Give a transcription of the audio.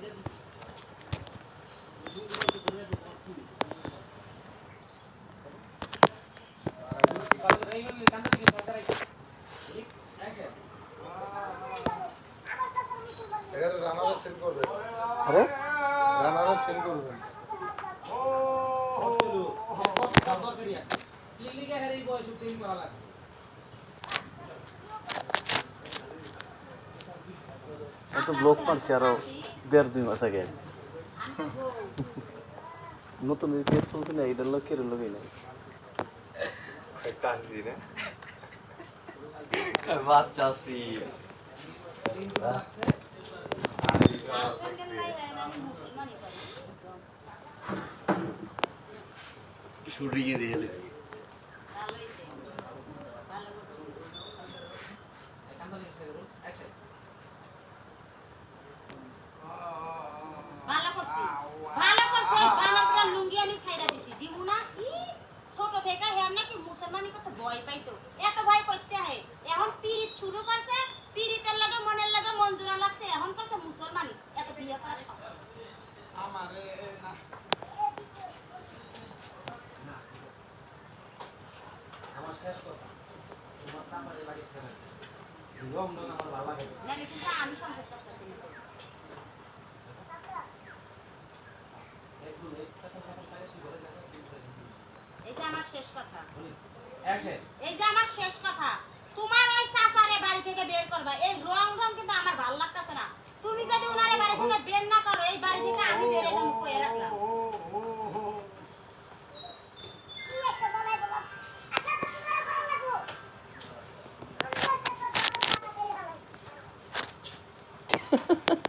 গল্পটা আমরা আগে বলতে গেলাম এখানে রানারা সেল করবে আরে রানারা সেল করবেন এত ব্লক মারছি আরো দেড় দুই মাস আগে নতুন রিপেস চলছে না এটার লোক কেরো লোকই নাই চাষি না বাচ্চাছি মুসলমানই করে শুটিং এ দিয়ে হের নাকি মুসলমানি কত ভয় পাইতো এত ভয় করতে হয়। এখন পিরিত শুরু করছে পিরিতের লাগে মনের লাগে মঞ্জুরা লাগছে এখন করছে মুসলমানি। এত বিয়ে। নাহলে কিন্তু আমি সম্পর্ক না। আমার শেষ কথা। এই যে আমার শেষ কথা তোমার ওই চাচারে বাড়ি থেকে বের করবা। এই রং রং কিন্তু আমার ভালো লাগতেছে না। তুমি যদি উনারে বাড়ি থেকে বের না করো এই বাড়ি থেকে আমি বের হয়ে যাব কয়ে রাখলাম। Ha ha ha.